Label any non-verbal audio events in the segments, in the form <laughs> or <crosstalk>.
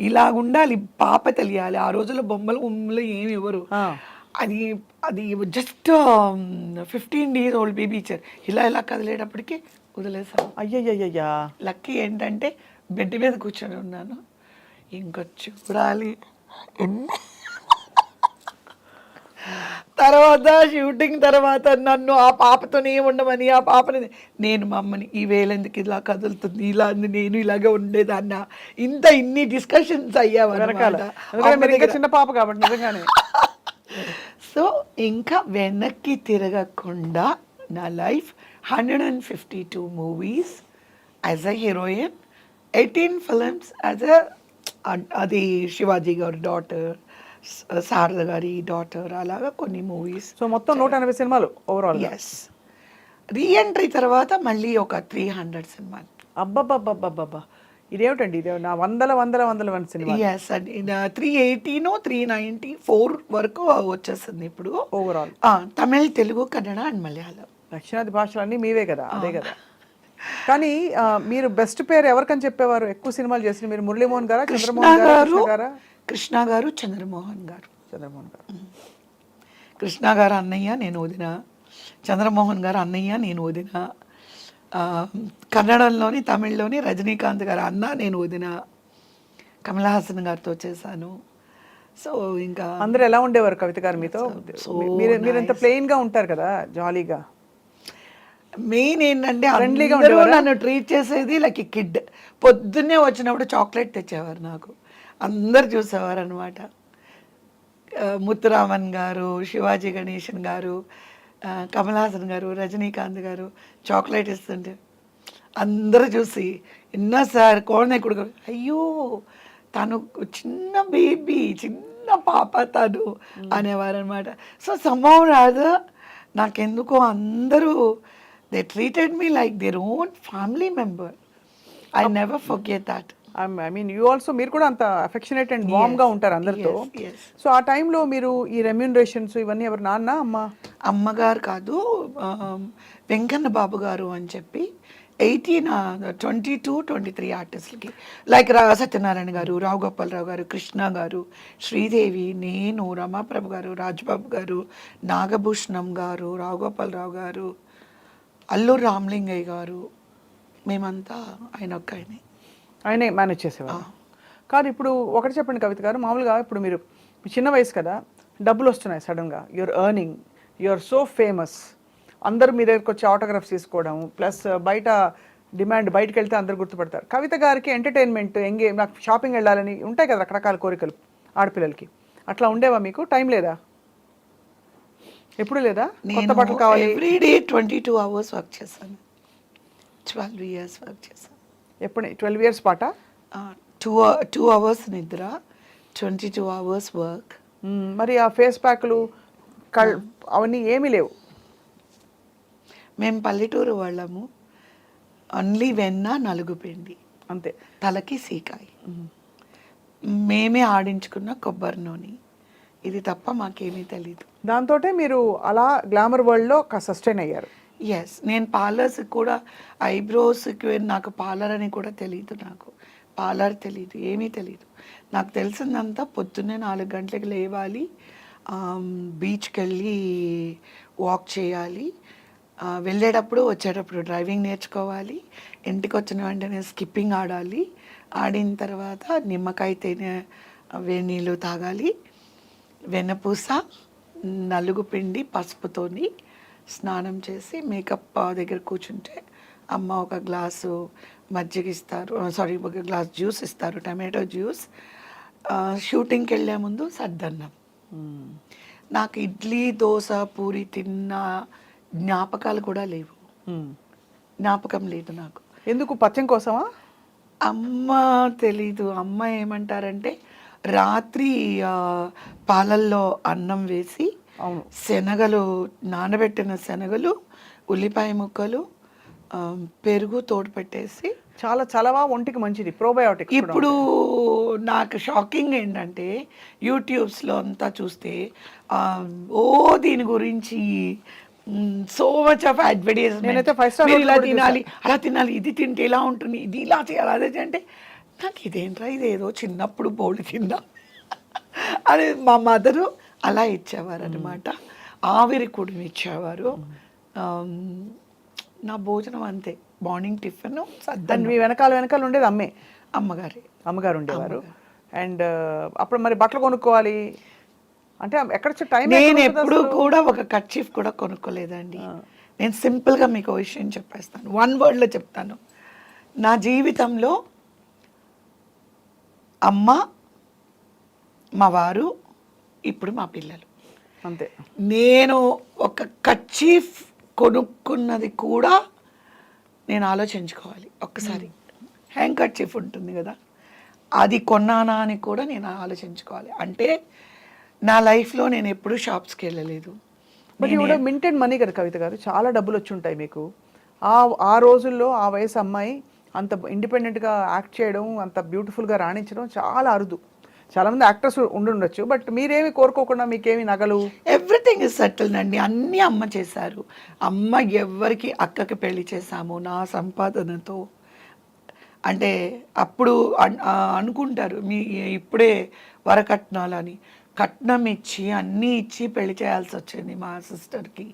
ఇలా ఉండాలి పాప తెలియాలి. ఆ రోజుల్లో బొమ్మలు బొమ్మలు ఏమి ఇవ్వరు. అది అది just fifteen days old baby ఇచ్చారు ఇలా ఇలా కదిలేటప్పటికి వదిలేసాను అయ్యయ్యయ్యా లక్కీ ఏంటంటే బెడ్ మీద కూర్చొని ఉన్నాను. ఇంకా చూడాలి ఎన్ని? తర్వాత షూటింగ్ తర్వాత నన్ను ఆ పాపతోనే ఉండమని ఆ పాపని నేను మా అమ్మని ఈ వేలెందుకు ఇలా కదులుతుంది? ఇలా నేను ఇలాగే ఉండేదాన్న? ఇంత ఇన్ని డిస్కషన్స్ అయ్యావన్నమాట చిన్న పాప కాబట్టి నిజంగానే. <laughs> సో ఇంకా వెనక్కి తిరగకుండా నా life hundred and fifty two movies as a heroine eighteen films as a అది శివాజీ గారి డాటర్ శారద గారి డాటర్ అలాగా కొన్ని మూవీస్ సో మొత్తం నూట ఎనభై సినిమాలు ఓవరాల్ ఎస్ రీఎంట్రీ తర్వాత మళ్ళీ ఒక త్రీ హండ్రెడ్ సినిమాలు అబ్బబ్బబ్బబ్బబ్బా ఇదేమిటండి? ఇదే నా వందల వందల వందల వంద సినిమా. ఎస్ అండి. Three eighteen three ninety four వరకు వచ్చేస్తుంది ఇప్పుడు. Overall Tamil Telugu Kannada and Malayalam. దక్షిణాది భాషలన్నీ మీవే కదా? అదే కదా? కానీ మీరు బెస్ట్ పేరు ఎవరికని చెప్పేవారు? ఎక్కువ సినిమాలు చేసిన మీరు మురళీమోహన్ గారా చంద్రమోహన్ గారా గారు? కృష్ణ గారా చంద్రమోహన్ గారు. చంద్రమోహన్ గారు. కృష్ణ గారు అన్నయ్య నేను వదిన. చంద్రమోహన్ గారు అన్నయ్య నేను వదిన. కన్నడంలోని తమిళ్ళోని రజనీకాంత్ గారు అన్న నేను వదిన. కమల్ హాసన్ గారితో చేశాను. సో ఇంకా అందరూ ఎలా ఉండేవారు కవిత గారు మీతో? మీరు మీరు ఇంత ప్లెయిన్గా ఉంటారు కదా జాలీగా మెయిన్ ఏంటంటే అందరూ ఉండేవారా? నన్ను ట్రీట్ చేసేది లైక్ కిడ్ పొద్దున్నే వచ్చినప్పుడు చాక్లెట్ తెచ్చేవారు నాకు. అందరు చూసేవారు అనమాట ముత్తురామన్ గారు శివాజీ గణేశన్ గారు ఆ, కమల్ హాసన్ గారు రజనీకాంత్ గారు చాక్లెట్ ఇస్తుంటే అందరూ చూసి ఎన్నో సార్ కోడనే కొడుకు. అయ్యో తను చిన్న బేబీ చిన్న పాప తను. అనేవారు అనమాట సో సమ్హౌ రాదు నాకెందుకో అందరూ they treated me like their own family member I never forget that I mean you also మీరు కూడా అంత అఫెక్షనేట్ అండ్ వామ్గా ఉంటారు అందరితో. సో ఆ టైంలో మీరు ఈ రెమ్యూనరేషన్స్ ఇవన్నీ ఎవరు నాన్న అమ్మ? అమ్మగారు కాదు వెంకన్న బాబు గారు అని చెప్పి eighteen twenty two twenty three ఆర్టిస్ట్లకి like రా సత్యనారాయణ గారు రావు గోపాలరావు గారు కృష్ణ గారు శ్రీదేవి నేను రమాప్రభు గారు రాజ్బాబు గారు నాగభూషణం గారు రావు గోపాలరావు గారు అల్లూరు రామలింగయ్య గారు మేమంతా ఆయన ఒక్క ఆయనే ఆయనే మేనేజ్ చేసేవారు. కాదు ఇప్పుడు ఒకటి చెప్పండి కవిత గారు మామూలుగా ఇప్పుడు మీరు చిన్న వయసు కదా డబ్బులు వస్తున్నాయి సడన్గా your earning your so famous అందరూ మీ దగ్గరకు వచ్చి ఆటోగ్రాఫ్స్ తీసుకోవడం ప్లస్ బయట డిమాండ్ బయటకు వెళ్తే అందరు గుర్తుపడతారు. కవిత గారికి ఎంటర్టైన్మెంట్ ఎంగే నాకు షాపింగ్ వెళ్ళాలని ఉంటాయి కదా రకరకాల కోరికలు ఆడపిల్లలకి. అట్లా ఉండేవా మీకు? టైం లేదా? ఎప్పుడు లేదా? కొత్త బట్టలు కావాలి? ట్వంటీ టూ అవర్స్ వర్క్ చేశాను ట్వెల్వ్ ఇయర్స్ వర్క్ చేశాను ఎప్పుడు ట్వెల్వ్ ఇయర్స్ పాట? టూ టూ అవర్స్ నిద్ర ట్వంటీ టూ అవర్స్ వర్క్. మరి ఆ ఫేస్ ప్యాక్లు కల్ అవన్నీ ఏమీ లేవు? మేము పల్లెటూరు వాళ్ళము ఓన్లీ వెన్న నలుగు పిండి. అంతే. తలకి సీకాయి. మేమే. ఆడించుకున్న కొబ్బరి నూనె. ఇది తప్ప మాకేమీ తెలీదు. దాంతో మీరు అలా గ్లామర్ వరల్డ్లో సస్టైన్ అయ్యారు. ఎస్ నేను పార్లర్స్ కూడా ఐబ్రోస్కి నాకు పార్లర్ అని కూడా తెలియదు నాకు. పార్లర్ తెలియదు ఏమీ తెలియదు నాకు తెలిసిందంతా పొద్దున్నే నాలుగు గంటలకు లేవాలి. బీచ్కి వెళ్ళి వాక్ చేయాలి. వెళ్ళేటప్పుడు వచ్చేటప్పుడు డ్రైవింగ్ నేర్చుకోవాలి. ఇంటికి వచ్చిన వెంటనే స్కిప్పింగ్ ఆడాలి. ఆడిన తర్వాత నిమ్మకాయ తేనె వేడి నీళ్ళు తాగాలి. వెన్నపూస నలుగు పిండి పసుపుతోని స్నానం చేసి మేకప్ దగ్గర కూర్చుంటే అమ్మ ఒక గ్లాసు మజ్జిగ ఇస్తారు. సారీ ఒక గ్లాస్ జ్యూస్ ఇస్తారు. Tomato juice. షూటింగ్కి వెళ్ళే ముందు సద్దన్నం. నాకు ఇడ్లీ దోశ పూరి తిన్న జ్ఞాపకాలు కూడా లేవు. జ్ఞాపకం లేదు నాకు. ఎందుకు? పచ్చం కోసమా? అమ్మ తెలీదు. అమ్మ ఏమంటారంటే రాత్రి పాలల్లో అన్నం వేసి శనగలు నానబెట్టిన శనగలు ఉల్లిపాయ ముక్కలు పెరుగు తోడు పెట్టేసి చాలా చలవా ఒంటికి మంచిది ప్రోబయోటిక్ ఇప్పుడు నాకు షాకింగ్ ఏంటంటే యూట్యూబ్స్లో అంతా చూస్తే ఓ దీని గురించి సో మచ్ ఆఫ్ అడ్వర్టైజ్మెంట్ ఇలా తినాలి అలా తినాలి ఇది తింటే ఇలా ఉంటుంది ఇది ఇలా చేయాలి అదే అంటే నాకు ఇదేంట్రా ఇదేదో చిన్నప్పుడు బోల్డ్ తిన్నా <laughs> అని మా మదరు అలా ఇచ్చేవారు అనమాట ఆవిరి కూడా ఇచ్చేవారు. నా భోజనం అంతే. Morning tiffin సద్దన్నం. మీ వెనకాల వెనకాల ఉండేది అమ్మే అమ్మగారి. అమ్మగారు ఉండేవారు. అండ్ అప్పుడు మరి బట్టలు కొనుక్కోవాలి? అంటే ఎక్కడ టైం నేను ఎప్పుడు కూడా ఒక కర్చీఫ్ కూడా కొనుక్కోలేదండి. నేను సింపుల్గా మీకు విషయం చెప్పేస్తాను. వన్ వర్డ్లో చెప్తాను. నా జీవితంలో అమ్మ మా వారు ఇప్పుడు మా పిల్లలు. అంతే. నేను ఒక కర్చీఫ్ కొనుక్కున్నది కూడా నేను ఆలోచించుకోవాలి ఒక్కసారి. హ్యాంగ్ కర్చీఫ్ ఉంటుంది కదా. అది కొన్నానా అని కూడా నేను ఆలోచించుకోవాలి. అంటే నా లైఫ్లో నేను ఎప్పుడూ షాప్స్కి వెళ్ళలేదు. బట్ ఇవిడ మింటెడ్ మనీ కదా కవిత గారు. చాలా డబ్బులు వచ్చి ఉంటాయి మీకు. ఆ ఆ రోజుల్లో ఆ వయసు అమ్మాయి అంత ఇండిపెండెంట్గా యాక్ట్ చేయడం అంత బ్యూటిఫుల్గా రాణించడం చాలా అరుదు. చాలా మంది యాక్టర్స్ ఉండుండొచ్చు బట్ మీరేమి కోరుకోకుండా మీకేమి నగలు? ఎవ్రీథింగ్ ఇస్ సెటిల్డ్ అండి. అన్నీ అమ్మ చేశారు. అమ్మ ఎవరికి అక్కకి పెళ్ళి చేశాము నా సంపాదనతో. అంటే అప్పుడు అనుకుంటారు మీ ఇప్పుడే వరకట్నాలని. కట్నం ఇచ్చి అన్నీ ఇచ్చి పెళ్ళి చేయాల్సి వచ్చింది మా సిస్టర్కి.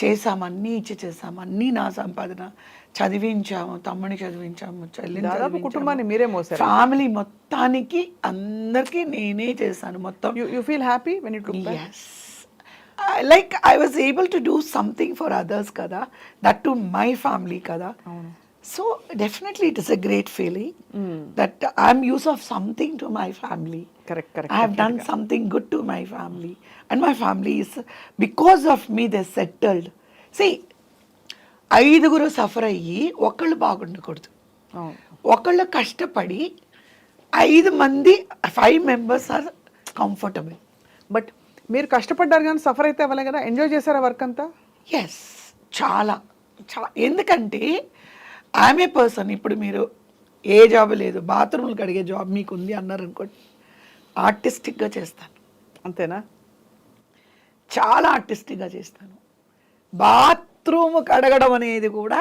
చేసాము అన్నీ ఇచ్చి చేసాము అన్నీ నా సంపాదన. చదివించాము తమ్ముని చదివించాము దాదాపు కుటుంబాన్ని మీరే మోసారు ఫ్యామిలీ మొత్తానికి అందరికీ నేనే చేశాను మొత్తం you you feel happy when it Yes. I, like I was able to do something for others, kada. That to my family, kada. So definitely it is a great feeling that I'm use of something to my family. Correct I correct have done something good to my family. And my family is, because of me, they settled. ఐదుగురు suffer అయ్యి ఒకళ్ళు బాగుండకూడదు. ఒకళ్ళు కష్టపడి ఐదు మంది five members are comfortable. But మీరు కష్టపడ్డారు కానీ సఫర్ అయితే అవ్వలే కదా? ఎంజాయ్ చేశారా వర్క్ అంతా? ఎస్ చాలా. చా ఎందుకంటే ఆమె పర్సన్ ఇప్పుడు మీరు ఏ జాబ్ లేదు బాత్రూమ్లు కడిగే జాబ్ మీకు ఉంది అన్నారు అనుకోండి ఆర్టిస్టిక్గా చేస్తాను. అంతేనా? చాలా ఆర్టిస్టిక్గా చేస్తాను. బాత్రూమ్ కడగడం అనేది కూడా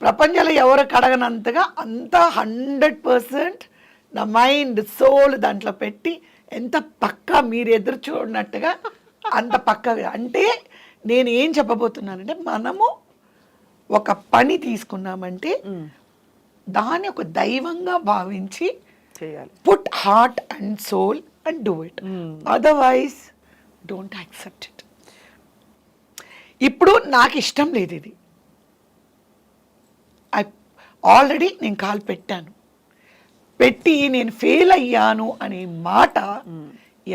ప్రపంచంలో ఎవరు కడగనంతగా అంత హండ్రెడ్ పర్సెంట్ నా మైండ్ సోల్ దాంట్లో పెట్టి ఎంత పక్కా మీరు ఎదురు చూడనట్టుగా అంత పక్కగా అంటే నేను ఏం చెప్పబోతున్నానంటే మనము ఒక పని తీసుకున్నామంటే దాన్ని ఒక దైవంగా భావించి చేయాలి. Put heart and soul and do it otherwise don't accept it ఇప్పుడు నాకు ఇష్టం లేదు ఇది ఐ ఆల్రెడీ నేను కాల్ పెట్టాను. పెట్టి నేను ఫెయిల్ అయ్యాను అనే మాట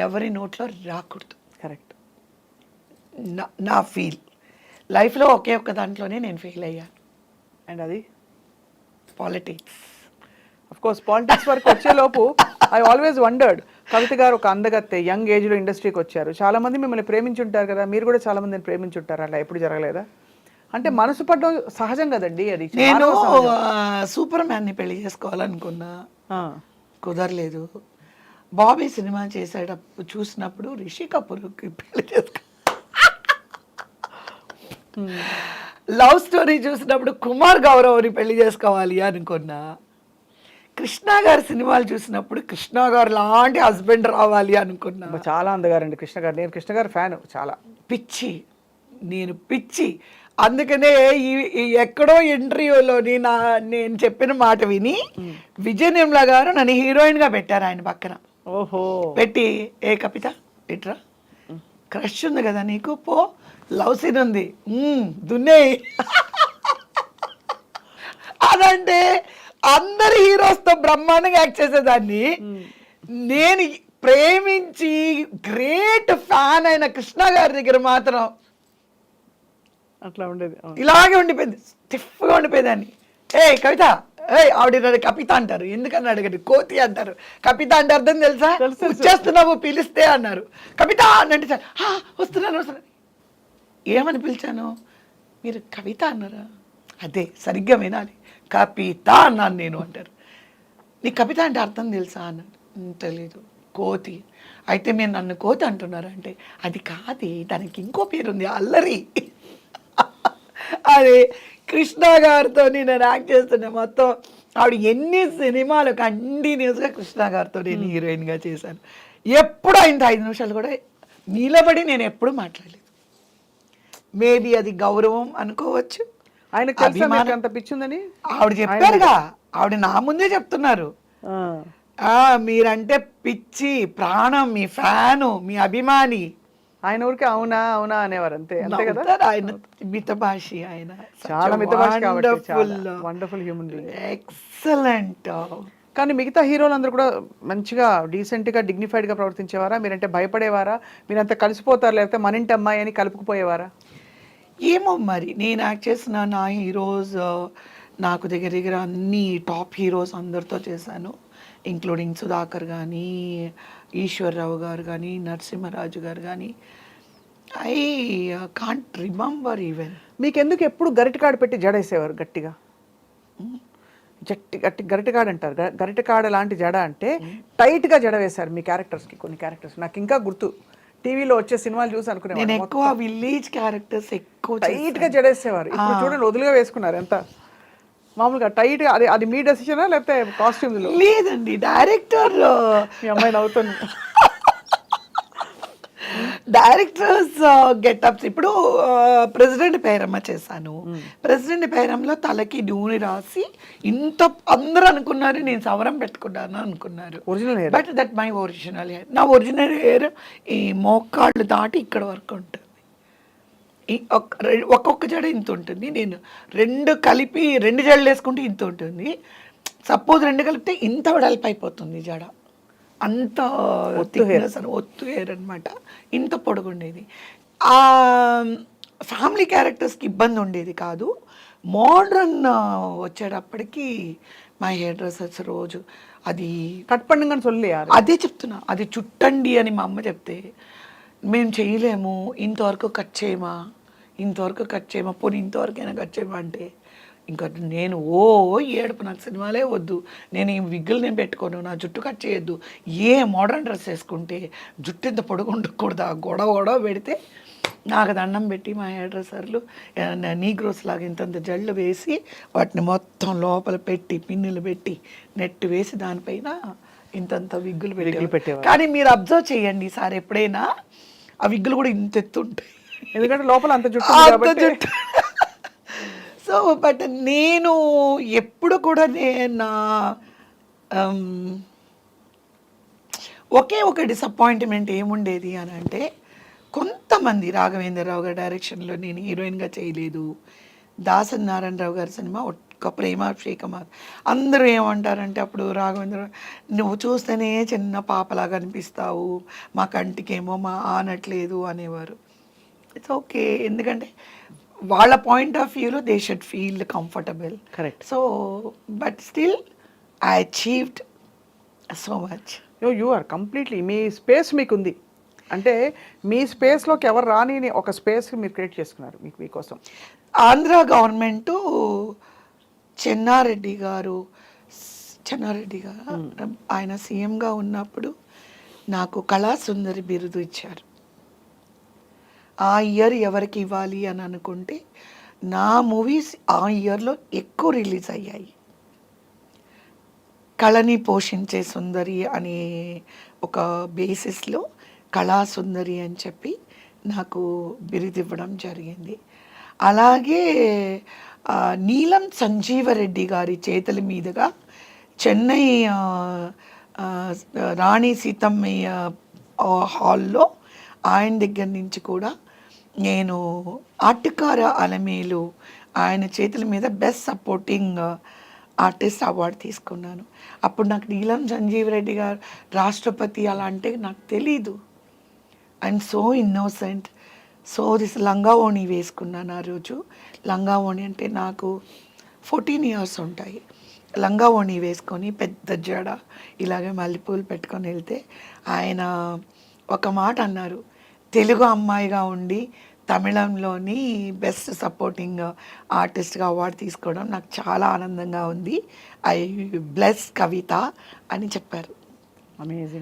ఎవరి నోట్లో రాకూడదు. కరెక్ట్ నా నా ఫీల్ లైఫ్లో ఒకే ఒక్క దాంట్లోనే నేను ఫెయిల్ అయ్యాను అండ్ అది? పాలిటిక్స్ అఫ్ కోర్స్ పాలిటిక్స్ వరకు వచ్చేలోపు ఐ ఆల్వేస్ వండర్డ్ కవిత గారు ఒక అందగత్తె యంగ్ ఏజ్లో ఇండస్ట్రీకి వచ్చారు. చాలా మంది మిమ్మల్ని ప్రేమించుంటారు కదా మీరు కూడా చాలా మందిని ప్రేమించుంటారు? అలా ఎప్పుడు జరగలేదా? అంటే మనసు పడ్డం సహజం కదండి అది. నేను. సూపర్ మ్యాన్ని పెళ్ళి చేసుకోవాలనుకున్నా. కుదరలేదు. బాబీ సినిమా చేసేటప్పుడు చూసినప్పుడు రిషి కపూర్కి పెళ్ళి చేసుకో లవ్ స్టోరీ చూసినప్పుడు కుమార్ గౌరవ్ని పెళ్ళి చేసుకోవాలి అనుకున్నా. కృష్ణ గారి సినిమాలు చూసినప్పుడు కృష్ణ గారు లాంటి హస్బెండ్ రావాలి అనుకున్నా. చాలా అందగారండి కృష్ణ గారు. నేను కృష్ణ గారు ఫ్యాన్ చాలా. పిచ్చి. నేను పిచ్చి. అందుకనే ఈ ఎక్కడో ఇంటర్వ్యూలోని నా నేను చెప్పిన మాట విని విజయ్ నిర్మల గారు నన్ను హీరోయిన్గా పెట్టారు ఆయన పక్కన. ఓహో. పెట్టి ఏ కపిత ఇట్రా. క్రష్ ఉంది కదా నీకు పో. లవ్ సీన్ ఉంది. దున్నే <laughs> అదంటే అందరు హీరోస్తో బ్రహ్మాండంగా యాక్ట్ చేసేదాన్ని. నేను ప్రేమించి గ్రేట్ ఫ్యాన్ అయిన కృష్ణ గారి దగ్గర మాత్రం అట్లా ఉండేది. ఇలాగే ఉండిపోయింది. స్టిఫ్గా ఉండిపోయేదాన్ని. ఏ కవిత ఏయ్ ఆవిడ కపిత అంటారు. ఎందుకని అడగండి? కోతి అంటారు. కపిత అంటే అర్థం తెలుసా. వచ్చేస్తున్నావు పిలిస్తే అన్నారు. కవిత అని అంటే సార్ "ఆ, వస్తున్నాను వస్తున్నాను. ఏమని పిలిచాను? మీరు కవిత అన్నారా? అదే సరిగ్గా వినాలి. కపిత అన్నాను నేను అంటారు. నీ కవిత అంటే అర్థం తెలుసా అన్నాడు. "ఉమ్, తెలీదు. కోతి. అయితే మీరు నన్ను కోతి అంటున్నారు? అంటే అది కాదు దానికి ఇంకో పేరు ఉంది అల్లరి. అది కృష్ణ గారితో నేను యాక్ట్ చేస్తున్నా మొత్తం ఆవిడ ఎన్ని సినిమాలు కంటిన్యూస్గా కృష్ణ గారితో నేను హీరోయిన్గా చేశాను. ఎప్పుడు ఆయన ఐదు నిమిషాలు కూడా నిలబడి నేను ఎప్పుడు మాట్లాడలేదు. మేబీ అది గౌరవం అనుకోవచ్చు. మీకు అంత పిచ్చిందని? ఆవిడ చెప్పారుగా. ఆవిడ నా ముందే చెప్తున్నారు. మీరంటే పిచ్చి ప్రాణం మీ ఫ్యాను మీ అభిమాని. ఆయన ఊరికి అవునా అవునా అనేవారు అంతే అంతే కదా? ఆయన. మితభాషి ఆయన. చాలా మితభాషి వండర్ఫుల్ హ్యూమన్ బీయింగ్ ఎక్సలెంట్ కానీ మిగతా హీరోలు అందరూ కూడా మంచిగా డీసెంట్గా డిగ్నిఫైడ్గా ప్రవర్తించేవారా? మీరంటే భయపడేవారా? మీరంతా కలిసిపోతారు లేకపోతే మన ఇంటి అమ్మాయి అని కలుపుకుపోయేవారా? ఏమో మరి. నేను యాక్ట్ చేసిన నా హీరోస్ నాకు దగ్గర దగ్గర అన్ని టాప్ హీరోస్ అందరితో చేశాను. ఇంక్లూడింగ్ సుధాకర్ కానీ ఈశ్వర్రావు గారు కానీ నరసింహరాజు గారు కానీ ఐ కాంట్ రిమెంబర్ ఈవెన్ మీకెందుకు ఎప్పుడు గరిటకాడ పెట్టి జడేసేవారు గట్టిగా? జట్టి గట్టి గరిటకాడ అంటారు. గరిటకాడ లాంటి జడ అంటే టైట్గా జడ వేశారు మీ క్యారెక్టర్స్కి కొన్ని క్యారెక్టర్స్. నాకు ఇంకా గుర్తు. టీవీలో వచ్చే సినిమాలు చూసి నేను అనుకునేవాడు ఎక్కువ విలేజ్ క్యారెక్టర్స్ ఎక్కువ టైట్గా జడేసేవారు. ఇప్పుడు చూడండి వదులుగా వేసుకున్నారు ఎంత. మామూలుగా టైట్గా అది అది మీ డెసిషనా లేకపోతే కాస్ట్యూమ్ లేదండి డైరెక్టర్ మీ అమ్మాయి నవ్వుతుంది. Directors getups. ఇప్పుడు ప్రెసిడెంట్ పేరమ్మ చేశాను. ప్రెసిడెంట్ పేరంలో తలకి నూనె రాసి ఇంత అందరూ అనుకున్నారు నేను సవరం పెట్టుకున్నాను అనుకున్నారు. Original hair but that my original hair నా ఒరిజినల్ హెయిర్ ఈ మోకాళ్ళు దాటి ఇక్కడ వరకు ఉంటుంది. ఒక్కొక్క జడ ఇంత ఉంటుంది. నేను రెండు కలిపి రెండు జడలు వేసుకుంటే ఇంత ఉంటుంది. సపోజ్ రెండు కలిపితే ఇంత వెడల్పు అయిపోతుంది జడ. అంత ఒత్తు హెయిర్. అనమాట ఇంత పొడుగుండేది. ఆ ఫ్యామిలీ క్యారెక్టర్స్కి ఇబ్బంది ఉండేది కాదు. మోడ్రన్ వచ్చేటప్పటికి మా హెయిర్ డ్రెస్సెస్ రోజు అది కట్ పండుగని చొల్లే అదే చెప్తున్నా. అది చుట్టండి అని మా అమ్మ చెప్తే మేము చేయలేము. ఇంతవరకు కట్ చేయమా? ఇంతవరకు కట్ చేయమా? పోనీ ఇంతవరకైనా కట్ చేయమా? అంటే ఇంకా నేను ఓ ఏడుపు నాకు సినిమాలే వద్దు. నేను ఈ విగ్గులు నేను పెట్టుకోను నా జుట్టు కట్ చేయొద్దు. ఏ మోడర్న్ డ్రెస్ వేసుకుంటే జుట్టు ఇంత పొడుగు ఉండకూడదు? ఆ గొడవ గొడవ పెడితే నాకు దండం పెట్టి మా హెయిర్ నీగ్రోస్ లాగా ఇంతంత జళ్ళు వేసి వాటిని మొత్తం లోపల పెట్టి పిన్నులు పెట్టి నెట్ వేసి దానిపైన ఇంతంత విగ్గులు పెట్టేవారు. కానీ మీరు అబ్జర్వ్ చేయండి సార్ ఎప్పుడైనా ఆ విగ్గులు కూడా ఇంత ఎత్తు ఉంటాయి. ఎందుకంటే లోపల అంత జుట్టు జుట్టు. సో బట్ నేను ఎప్పుడు కూడా నేను నా ఒకే ఒక డిసప్పాయింట్మెంట్ ఏముండేది అని అంటే కొంతమంది రాఘవేంద్రరావు గారి డైరెక్షన్లో నేను హీరోయిన్గా చేయలేదు. దాసన్ నారాయణరావు గారి సినిమా ఒక్క ప్రేమాభిషేకం అందరూ ఏమంటారంటే అప్పుడు రాఘవేంద్ర నువ్వు చూస్తేనే చిన్న పాపలాగా అనిపిస్తావు. మా కంటికేమో మా ఆనట్లేదు అనేవారు. ఇట్స్ ఓకే ఎందుకంటే వాళ్ళ పాయింట్ ఆఫ్ వ్యూలో they should feel comfortable Correct. So but still I achieved so much yo you are completely me space మీకు ఉంది అంటే మీ స్పేస్లోకి ఎవరు రాని ఒక స్పేస్ మీరు క్రియేట్ చేసుకున్నారు మీకు మీకోసం ఆంధ్ర గవర్నమెంట్ చెన్నారెడ్డి గారు చెన్నారెడ్డి గారు ఆయన సీఎంగా ఉన్నప్పుడు నాకు కళాసుందరి బిరుదు ఇచ్చారు. ఆ ఇయర్ ఎవరికి ఇవ్వాలి అని అనుకుంటే నా మూవీస్ ఆ ఇయర్లో ఎక్కువ రిలీజ్ అయ్యాయి. కళని పోషించే సుందరి అనే ఒక బేసిస్లో కళా సుందరి అని చెప్పి నాకు బిరుదివ్వడం జరిగింది. అలాగే నీలం సంజీవరెడ్డి గారి చేతుల మీదుగా చెన్నై రాణి సీతమ్మయ్య హాల్లో ఆయన దగ్గర నుంచి కూడా నేను ఆర్టికార అలమేలు ఆయన చేతుల మీద బెస్ట్ సపోర్టింగ్ ఆర్టిస్ట్ అవార్డు తీసుకున్నాను. అప్పుడు నాకు నీలం సంజీవ్ రెడ్డి గారు రాష్ట్రపతి అలా అంటే నాకు తెలీదు. I'm so innocent so this లంగా ఓణి వేసుకున్నాను ఆ రోజు. లంగా ఓణి అంటే నాకు ఫోర్టీన్ ఇయర్స్ ఉంటాయి. లంగా ఓణి వేసుకొని పెద్ద జడ ఇలాగే మల్లెపూలు పెట్టుకొని వెళ్తే ఆయన ఒక మాట అన్నారు. తెలుగు అమ్మాయిగా ఉండి తమిళంలోని బెస్ట్ సపోర్టింగ్ ఆర్టిస్ట్గా అవార్డు తీసుకోవడం నాకు చాలా ఆనందంగా ఉంది. ఐ బ్లెస్ కవిత అని చెప్పారు. అమేజింగ్